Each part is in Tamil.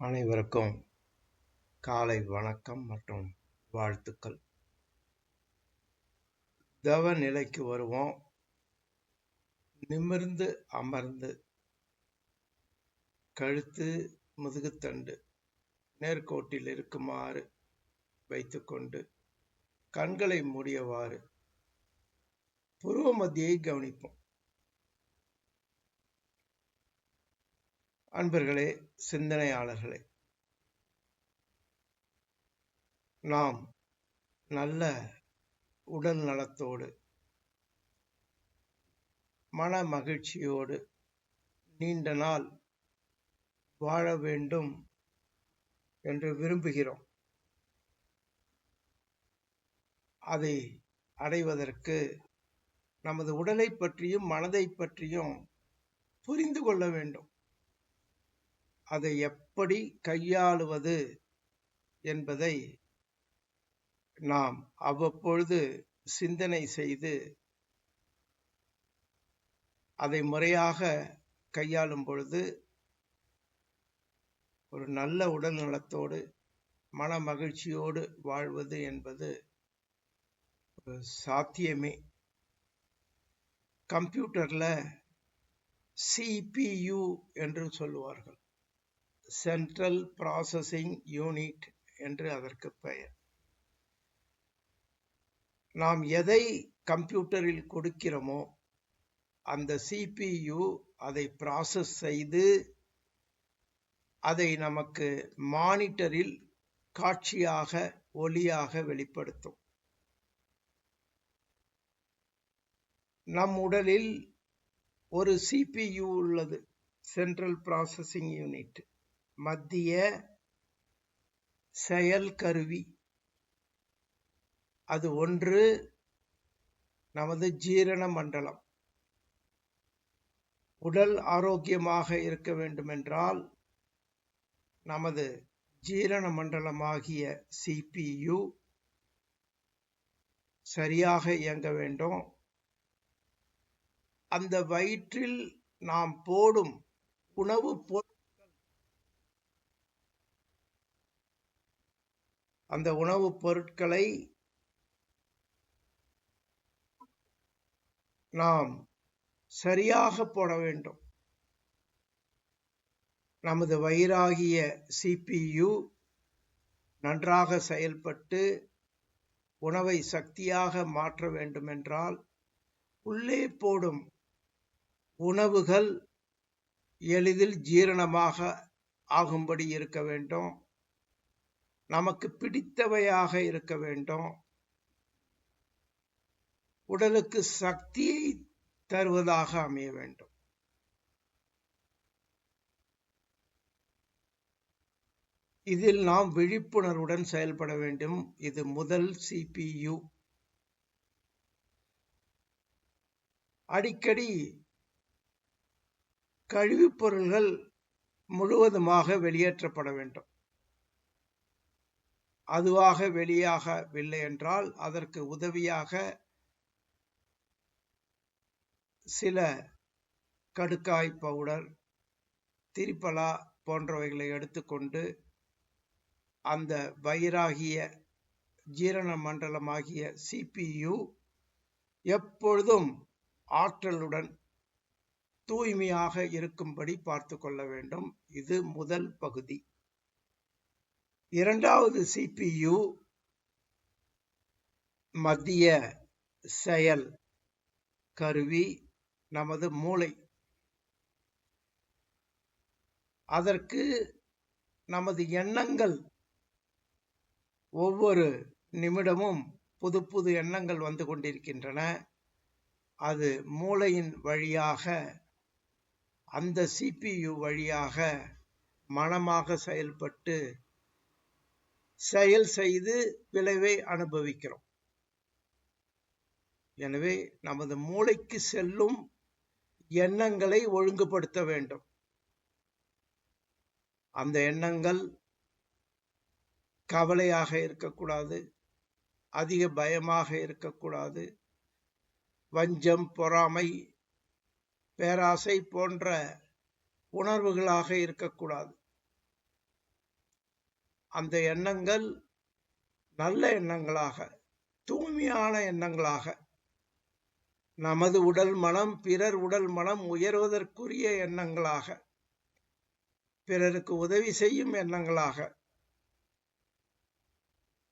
அனைவருக்கும் காலை வணக்கம் மற்றும் வாழ்த்துக்கள். தவ நிலைக்கு வருவோம். நிமிர்ந்து அமர்ந்து கழுத்து முதுகுத்தண்டு நேர்கோட்டில் இருக்குமாறு வைத்துக்கொண்டு கண்களை மூடியவாறு புருவ மத்தியை கவனிப்போம். அன்பர்களே சிந்தனையாளர்களே. நாம் நல்ல உடல் நலத்தோடு மன மகிழ்ச்சியோடு நீண்ட நாள் வாழ வேண்டும் என்று விரும்புகிறோம். அதை அடைவதற்கு நமது உடலை பற்றியும் மனதை பற்றியும் புரிந்து கொள்ள வேண்டும். அதை எப்படி கையாளுவது என்பதை நாம் அவ்வப்பொழுது சிந்தனை செய்து அதை முறையாக கையாளும் பொழுது ஒரு நல்ல உடல் நலத்தோடு மன மகிழ்ச்சியோடு வாழ்வது என்பது ஒரு சாத்தியமே. கம்ப்யூட்டரில் சிபியு என்று சொல்லுவார்கள். சென்ட்ரல் ப்ராசஸிங் யூனிட் என்று அதற்கு பெயர். நாம் எதை கம்ப்யூட்டரில் கொடுக்கிறோமோ அந்த சிபியு அதை ப்ராசஸ் செய்து அதை நமக்கு மானிட்டரில் காட்சியாக ஒளியாக வெளிப்படுத்தும். நம் உடலில் ஒரு சிபியு உள்ளது சென்ட்ரல் ப்ராசஸிங் யூனிட் மத்திய செயல் கருவி அது ஒன்று நமது ஜீரண மண்டலம். உடல் ஆரோக்கியமாக இருக்க வேண்டுமென்றால் நமது ஜீரண மண்டலமாகிய சிபியு சரியாக இயங்க வேண்டும். அந்த வயிற்றில் நாம் போடும் உணவு அந்த உணவுப் பொருட்களை நாம் சரியாக போட வேண்டும். நமது வயிறாகிய சிபியு நன்றாக செயல்பட்டு உணவை சக்தியாக மாற்ற வேண்டுமென்றால் உள்ளே போடும் உணவுகள் எளிதில் ஜீரணமாக ஆகும்படி இருக்க வேண்டும். நமக்கு பிடித்தவையாக இருக்க வேண்டும். உடலுக்கு சக்தியை தருவதாக அமைய வேண்டும். இதில் நாம் விழிப்புணர்வுடன் செயல்பட வேண்டும். இது முதல் சிபியு அடிக்கடி கழிவுப் பொருள்கள் முழுவதுமாக வெளியேற்றப்பட வேண்டும். அதுவாக வெளியாகவில்லை என்றால் அதற்கு உதவியாக சில கடுக்காய் பவுடர் திரிப்பலா போன்றவைகளை எடுத்துக்கொண்டு அந்த வயிறாகிய ஜீரண மண்டலமாகிய சிபியு எப்பொழுதும் ஆற்றலுடன் தூய்மையாக இருக்கும்படி பார்த்து கொள்ள வேண்டும். இது முதல் பகுதி. இரண்டாவது சிபியு மத்திய செயல் கருவி நமது மூளை. அதற்கு நமது எண்ணங்கள் ஒவ்வொரு நிமிடமும் புது புது எண்ணங்கள் வந்து கொண்டிருக்கின்றன. அது மூளையின் வழியாக அந்த சிபியு வழியாக மனமாக செயல்பட்டு செயல் செய்து விளைவை அனுபவிக்கிறோம். எனவே நமது மூளைக்கு செல்லும் எண்ணங்களை ஒழுங்குபடுத்த வேண்டும். அந்த எண்ணங்கள் கவலையாக இருக்கக்கூடாது அதிக பயமாக இருக்கக்கூடாது. வஞ்சம் பொறாமை பேராசை போன்ற உணர்வுகளாக இருக்கக்கூடாது. அந்த எண்ணங்கள் நல்ல எண்ணங்களாக தூய்மையான எண்ணங்களாக நமது உடல் மனம் பிறர் உடல் மனம் உயர்வதற்குரிய எண்ணங்களாக பிறருக்கு உதவி செய்யும் எண்ணங்களாக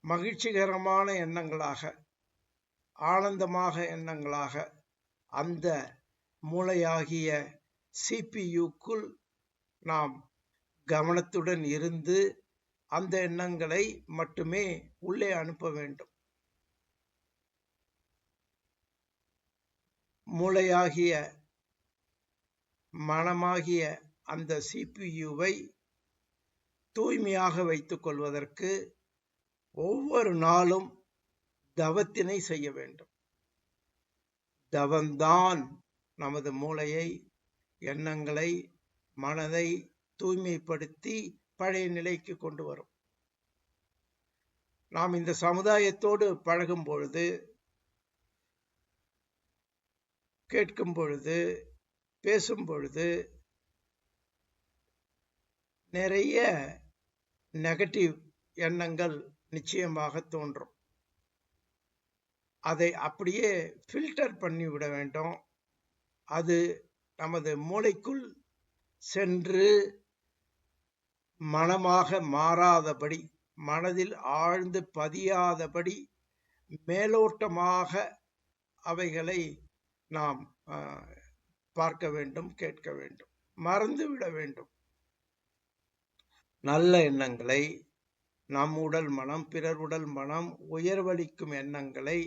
மகிழ்ச்சிகரமான எண்ணங்களாக ஆனந்தமாக எண்ணங்களாக அந்த மூளையாகிய சிபியுக்குள் நாம் கவனத்துடன் இருந்து அந்த எண்ணங்களை மட்டுமே உள்ளே அனுப்ப வேண்டும். மூளையாகிய மனமாகிய அந்த சிபியுவை தூய்மையாக வைத்துக் கொள்வதற்கு ஒவ்வொரு நாளும் தவத்தினை செய்ய வேண்டும். தவம்தான் நமது மூளையை எண்ணங்களை மனதை தூய்மைப்படுத்தி பழைய நிலைக்கு கொண்டு வரும். நாம் இந்த சமுதாயத்தோடு பழகும் பொழுது கேட்கும் பொழுது பேசும் பொழுது நிறைய நெகட்டிவ் எண்ணங்கள் நிச்சயமாக தோன்றும். அதை அப்படியே ஃபில்டர் பண்ணி விட வேண்டும். அது நமது மூளைக்குள் சென்று மனமாக மாறாதபடி மனதில் ஆழ்ந்து பதியாதபடி மேலோட்டமாக அவைகளை நாம் பார்க்க வேண்டும் கேட்க வேண்டும் மறந்து விட வேண்டும். நல்ல எண்ணங்களை நம் உடல் மனம் பிறர் உடல் மனம் உயர்வளிக்கும் எண்ணங்களை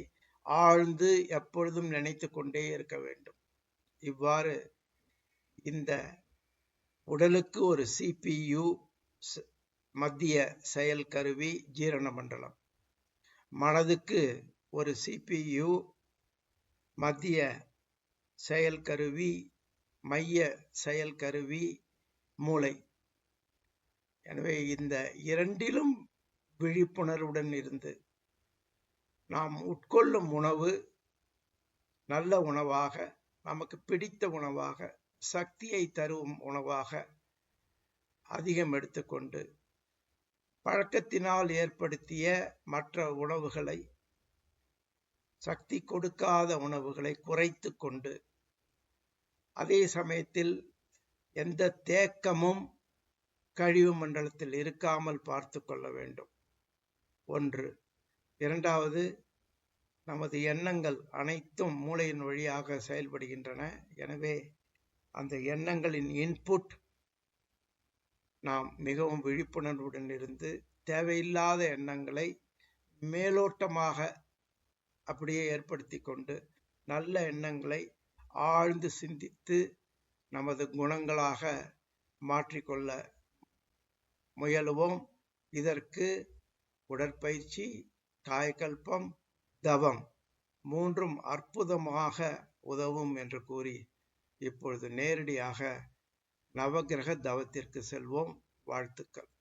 ஆழ்ந்து எப்பொழுதும் நினைத்து கொண்டே இருக்க வேண்டும். இவ்வாறு இந்த உடலுக்கு ஒரு சிபியு மத்திய செயல் கருவி ஜீரண மண்டலம். மனதுக்கு ஒரு சிபியு மத்திய செயல் கருவி மைய செயல் கருவி மூளை. எனவே இந்த இரண்டிலும் விழிப்புணர்வுடன் இருந்து நாம் உட்கொள்ளும் உணவு நல்ல உணவாக நமக்கு பிடித்த உணவாக சக்தியை தரும் உணவாக அதிகம் எடுத்துக்கொண்டு பழக்கத்தினால் ஏற்படுத்திய மற்ற உணவுகளை சக்தி கொடுக்காத உணவுகளை குறைத்து கொண்டு அதே சமயத்தில் எந்த தேக்கமும் கழிவு மண்டலத்தில் இருக்காமல் பார்த்து கொள்ள வேண்டும். ஒன்று. இரண்டாவது நமது எண்ணங்கள் அனைத்தும் மூளையின் வழியாக செயல்படுகின்றன. எனவே அந்த எண்ணங்களின் இன்புட் நாம் மிகவும் விழிப்புணர்வுடன் இருந்து தேவையில்லாத எண்ணங்களை மேலோட்டமாக அப்படியே ஏற்படுத்தி கொண்டு நல்ல எண்ணங்களை ஆழ்ந்து சிந்தித்து நமது குணங்களாக மாற்றிக்கொள்ள முயலுவோம். இதற்கு உடற்பயிற்சி காயக்கல்பம் தவம் மூன்றும் அற்புதமாக உதவும் என்று கூறி இப்பொழுது நேரடியாக நவகிரக தவத்திற்கு செல்வோம். வாழ்த்துக்கள்.